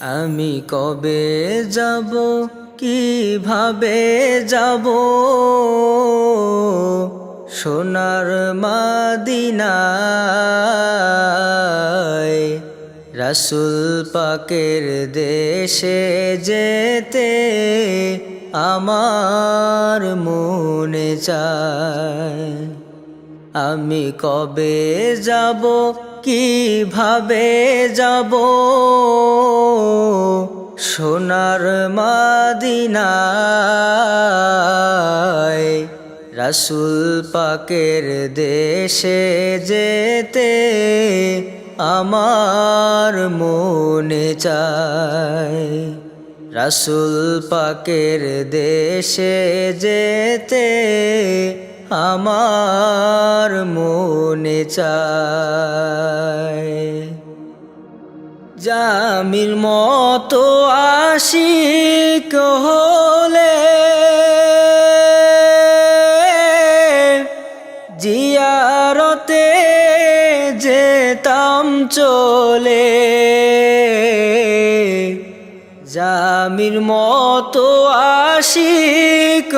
আমি কবে যাব? কীভাবে যাব? সোনার মাদিনায় রাসুল পাকের দেশে যেতে আমার মনে চায়। আমি কবে যাব? কীভাবে যাব? সোনার মাদিনায় রাসুল পাকের দেশে যেতে আমার মনে চায়। রাসুল পাকের দেশে যেতে আমার মনে চায়। জামির মতো আশিক হলে জিয়ারতে যেতাম চলে। জামির মতো আশিক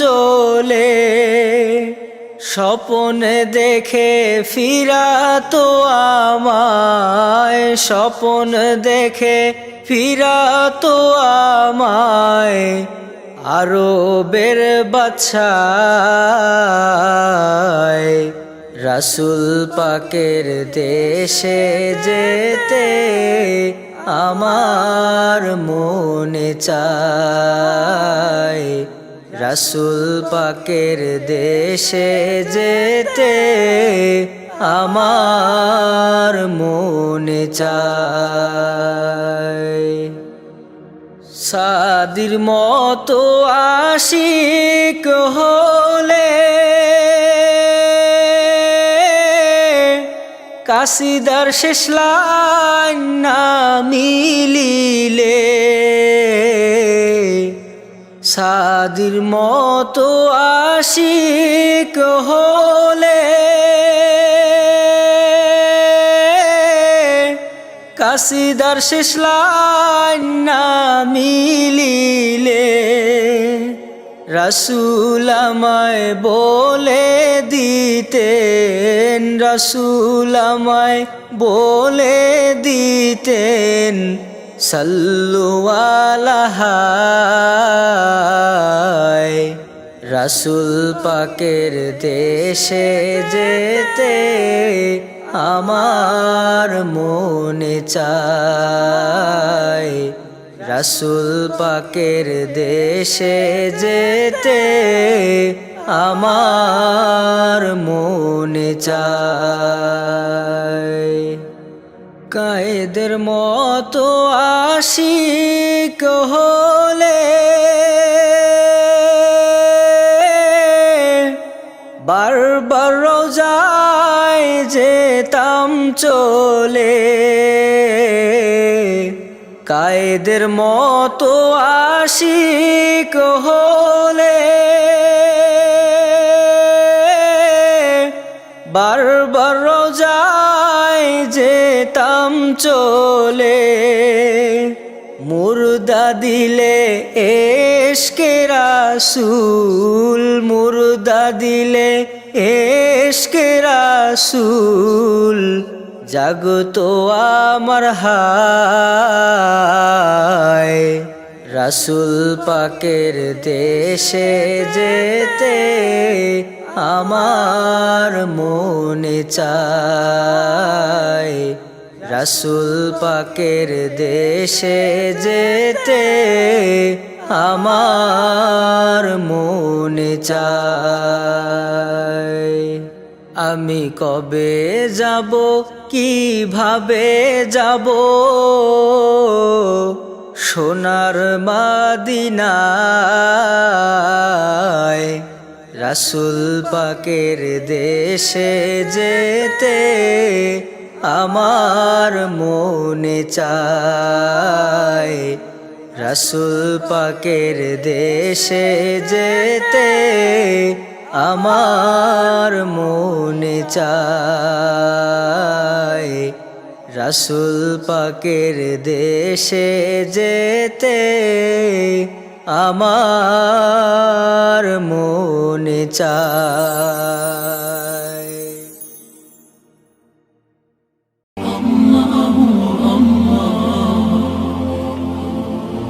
চলে স্বপনে দেখে ফিরাতো আমায়, স্বপন দেখে ফিরাতো আমায় আরও বের বাছায় রাসুল পাকের দেশে যেতে আমার মনে চায়। রাসুল পাকের দেশে যেতে আমার মনে চায় সাদির মতো আশিক হলে কাশিদার শেষ লাইন না মিলিলে সাদির মতো আশিক হলে কাশিদার শেষ না মিলিলে রসুল আমায় বলে দিতেন, রসুল আমায় বলে দিতেন। সল্লু রাসুল পাকের দেশে যেতে আমার মনে চায় রাসুল পাকের দেশে যেতে আমার মনে চায় কায়েদের মতো আশিক হলে বারবার রোজায় যেতাম চলে। কায়েদের মতো আশিক হলে বারবার চলে, মুর্দা দিলে এসকে রাসুল, মুর্দা দিলে এসকে রাসুল জাগতো আমার হায়। রাসুল পাকের দেশে যেতে আমার মনে চায়। রাসুল পাকের দেশে যেতে আমার মনে চায়। আমি কবে যাব, কীভাবে যাব? সোনার মাদিনায় রাসুল পাকের দেশে যেতে আমার মনে চায় রাসুল পাকের দেশে যেতে আমার মনে চায় রাসুল পাকের দেশে যেতে আমার মনে চায়।